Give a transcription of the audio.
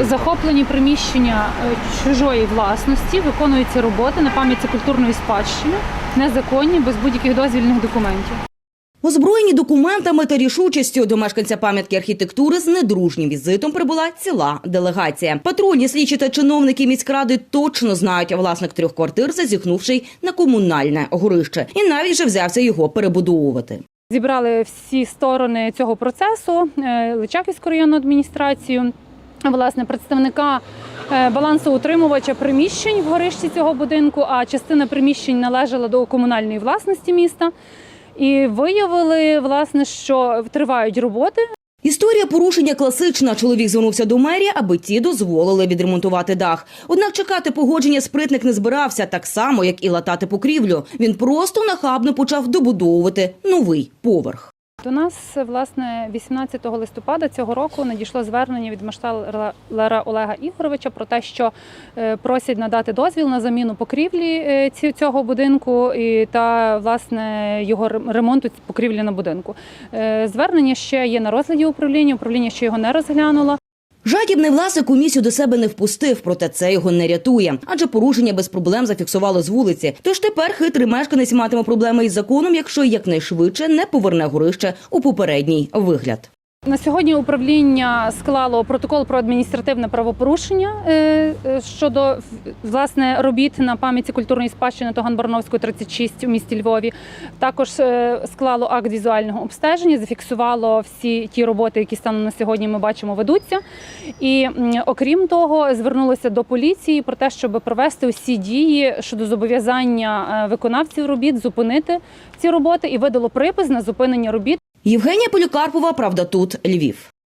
Захоплені приміщення е, чужої власності, виконуються роботи на пам'ятці культурної спадщини, незаконні, без будь-яких дозвільних документів. Озброєні документами та рішучістю до мешканця пам'ятки архітектури з недружнім візитом прибула ціла делегація. Патрульні слідчі та чиновники міськради точно знають власник трьох квартир, зазіхнувши на комунальне горище, і навіть вже взявся його перебудовувати. Зібрали всі сторони цього процесу, е, Личаківську районну адміністрацію, власне, представника е, балансоутримувача приміщень в горищі цього будинку, а частина приміщень належала до комунальної власності міста. І виявили, власне, що тривають роботи. Історія порушення класична. Чоловік звернувся до мерії, аби ті дозволили відремонтувати дах. Однак чекати погодження спритник не збирався, так само як і латати покрівлю. Він просто нахабно почав добудовувати новий поверх. До нас, власне, 18 листопада цього року надійшло звернення від Машталера Олега Ігоровича про те, що е, просять надати дозвіл на заміну покрівлі е, цього будинку та власне його ремонту покрівлі на будинку. Е, Звернення ще є на розгляді управління. Управління ще його не розглянуло. Жадібний власник у місію до себе не впустив, проте це його не рятує, адже порушення без проблем зафіксували з вулиці. Тож тепер хитрий мешканець матиме проблеми із законом, якщо якнайшвидше не поверне горище у попередній вигляд. На сьогодні управління склало протокол про адміністративне правопорушення е, е, щодо власне робіт на пам'яті культурної спадщини Тоган-Барановської 36 у місті Львові. Також е, склало акт візуального обстеження, зафіксувало всі ті роботи, які станом на сьогодні ми бачимо, ведуться. І окрім того, звернулося до поліції про те, щоб провести усі дії щодо зобов'язання виконавців робіт зупинити ці роботи і видало припис на зупинення робіт. Євгенія Полікарпова, правда, тут Львів.